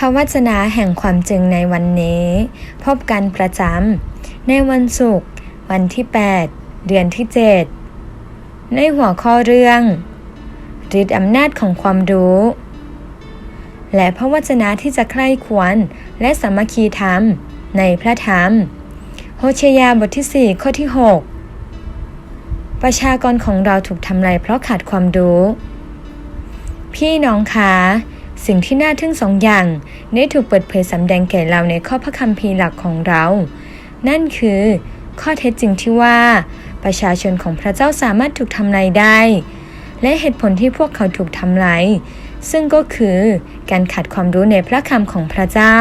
พระวจนะแห่งความจริงในวันนี้ พบกันประจำในวันศุกร์วันที่ 8 เดือนที่ 7 ในหัวข้อเรื่องฤทธิอำนาจของความรู้ และพระวจนะที่จะใคร่ควรและสามัคคีธรรมในพระธรรม โฮเชยาบทที่ 4 ข้อที่ 6 ประชากรของเราถูกทำลายเพราะขาดความรู้ พี่น้องคะ สิ่งที่น่าทึ่งสองอย่างได้ถูกเปิดเผยสำแดงแก่เราในข้อพระคัมภีร์หลักของเรา นั่นคือ ข้อเท็จจริงที่ว่า ประชาชนของพระเจ้าสามารถถูกทำลายได้ และเหตุผลที่พวกเขาถูกทำลายซึ่งก็คือการขาดความรู้ในพระคำของพระเจ้า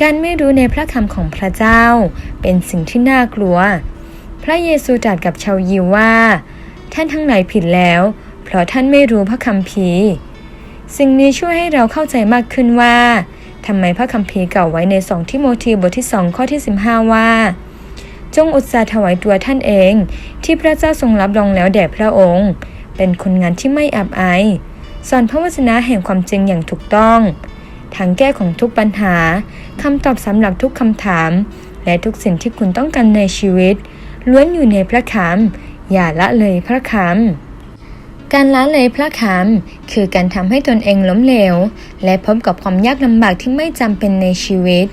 การไม่รู้ในพระคำของพระเจ้า เป็นสิ่งที่น่ากลัว พระเยซูตรัสกับชาวยิวว่า ท่านทั้งหลายผิดแล้ว เพราะท่านไม่รู้พระคัมภีร์ สิ่งนี้ช่วยให้เราเข้าใจมากขึ้นว่าทำไมพระคัมภีร์เก่าไว้ในสองทิโมธีบทที่สองข้อที่ 15 ว่า จงอุตสาห์ถวายตัวท่านเอง ที่พระเจ้าทรงรับรองแล้วแด่พระองค์ เป็นคนงานที่ไม่อับอายสอนพระวจนะแห่งความจริงอย่างถูกต้องทางแก้ของทุกปัญหาคำตอบสำหรับทุกคำถาม และทุกสิ่งที่คุณต้องการในชีวิต ล้วนอยู่ในพระคำอย่าละเลยพระคำ การละเลยพระคำคือการทำให้ตนเองล้มเหลว และพบกับความยากลำบากที่ไม่จำเป็นในชีวิต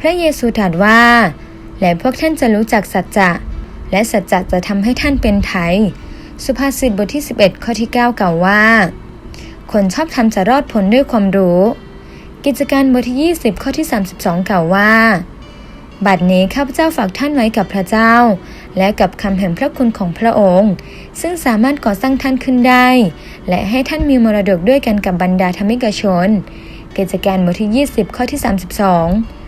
พระเยซูตรัสว่า และพวกท่านจะรู้จักสัจจะ และสัจจะจะทำให้ท่านเป็นไทย สุภาษิตบทที่ 11 ข้อที่ 9 กล่าวว่า คนชอบทำจะรอดพ้นด้วยความรู้ กิจการบทที่ 20 ข้อที่ 32 กล่าวว่า บัดนี้ข้าพเจ้าฝากท่านไว้กับพระเจ้า และกับคำแห่งพระคุณของพระองค์ ซึ่งสามารถก่อสร้างท่านขึ้นได้ และให้ท่านมีมรดกด้วยกันกับบรรดาธรรมิกชน กิจการบทที่ 20 ข้อที่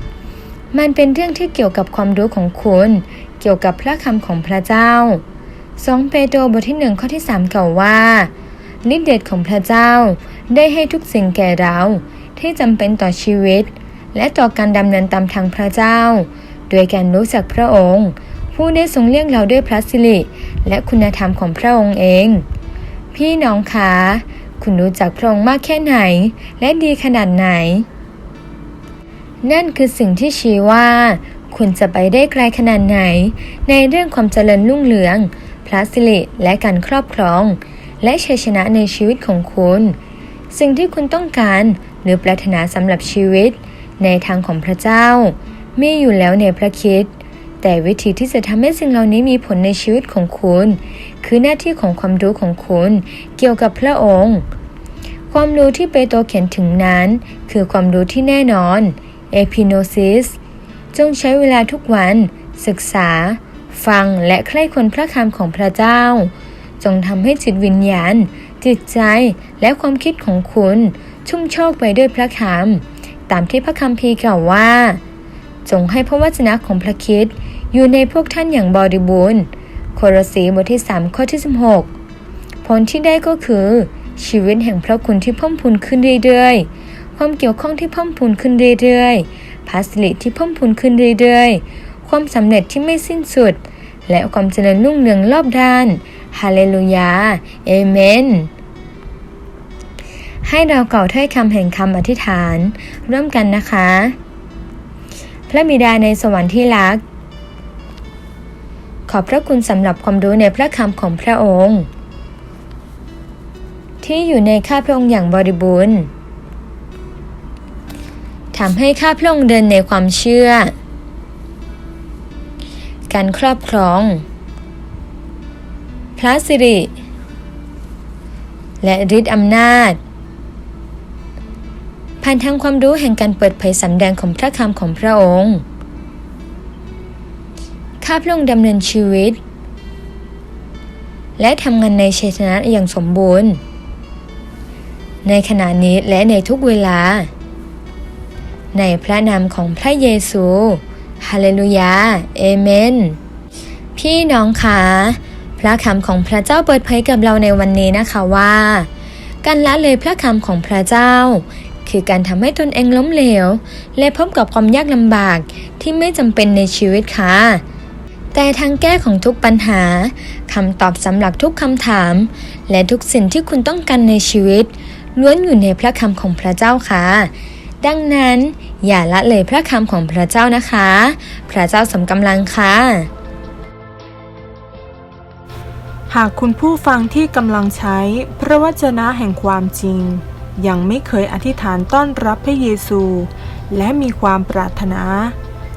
32 มันเป็นเรื่องที่เกี่ยวกับความรู้ของคุณ เกี่ยวกับพระคำของพระเจ้า 2 เปโตรบทที่ 1 ข้อที่ 3 กล่าวว่าฤทธิเดชของพระเจ้าได้ให้ทุกสิ่งแก่เราที่จำเป็นต่อชีวิต และต่อการดำเนินตามทางพระเจ้า โดยการรู้จักพระองค์ ผู้ได้ทรงเรียกเราด้วยพระสิริและคุณธรรมของพระองค์เอง พี่น้องคะ คุณรู้จักพระองค์มากแค่ไหน และดีขนาดไหน นั่นคือสิ่งที่ชี้ว่า คุณจะไปได้ไกลขนาดไหน ในเรื่องความเจริญรุ่งเรือง พระสิริและการครอบครอง และชัยชนะในชีวิตของคุณ สิ่งที่คุณต้องการหรือปรารถนาสำหรับชีวิต ในทางของพระเจ้า มีอยู่แล้วในพระคิด แต่วิธีที่จะทำให้สิ่งเหล่านี้มีผลในชีวิตของคุณ คือหน้าที่ของความรู้ของคุณ เกี่ยวกับพระองค์ ความรู้ที่เปโตรเขียนถึงนั้น คือความรู้ที่แน่นอน epinosis จงใช้เวลาทุกวัน ศึกษา ฟังและใคร่ควรพระคำของพระเจ้า จงทำให้จิตวิญญาณ จิตใจและความคิดของคุณ ชุ่มโชคไปด้วยพระคำตามที่พระคัมภีกล่าวว่า จงให้พระวจนะของพระคิด อยู่ในพวกท่านอย่างบริบูรณ์โครสีบทที่ 3 ข้อที่ 16 ผลที่ได้ก็คือ ชีวิตแห่งพระคุณที่เพิ่มพูนขึ้นเรื่อยๆ ความเกี่ยวข้องที่เพิ่มพูนขึ้นเรื่อยๆพัสลิที่เพิ่มพูนขึ้นเรื่อยๆ ความสำเร็จที่ไม่สิ้นสุด และความเจริญรุ่งเรืองรอบด้านฮาเลลูยาเอเมนให้เราเก่าถ้อยคำแห่งคำอธิษฐาน ร่วมกันนะคะ พระบิดาในสวรรค์ที่รัก ขอบพระคุณสำหรับความรู้ในพระคำของพระองค์ ที่อยู่ในข้าพระองค์อย่างบริบูรณ์ทำให้ข้าพระองค์เดินในความเชื่อ การครอบครอง พระสิริ และฤทธิอำนาจผ่านทางความรู้แห่งการเปิดเผยสำแดงของพระคำของพระองค์ ข้าพระองค์ดำเนินชีวิต และทำงานในชัยชนะอย่างสมบูรณ์ ในขณะนี้และในทุกเวลา ในพระนามของพระเยซูฮาเลลูยาเอเมน พี่น้องคะพระคำของพระเจ้าเปิดเผยกับเราในวันนี้นะคะว่า การละเลยพระคำของพระเจ้า คือการทำให้ตนเองล้มเหลว และพบกับความยากลำบากที่ไม่จำเป็นในชีวิตค่ะ แต่ทางแก้ของทุกปัญหาคำตอบสำหรับทุกคำถาม และทุกสิ่งที่คุณต้องการในชีวิต ล้วนอยู่ในพระคำของพระเจ้าค่ะ ดังนั้นอย่าละเลยพระคำของพระเจ้านะคะ พระเจ้าสมกำลังค่ะ หากคุณผู้ฟังที่กำลังใช้ พระวจนะแห่งความจริง ยังไม่เคยอธิษฐานต้อนรับพระเยซู และมีความปรารถนา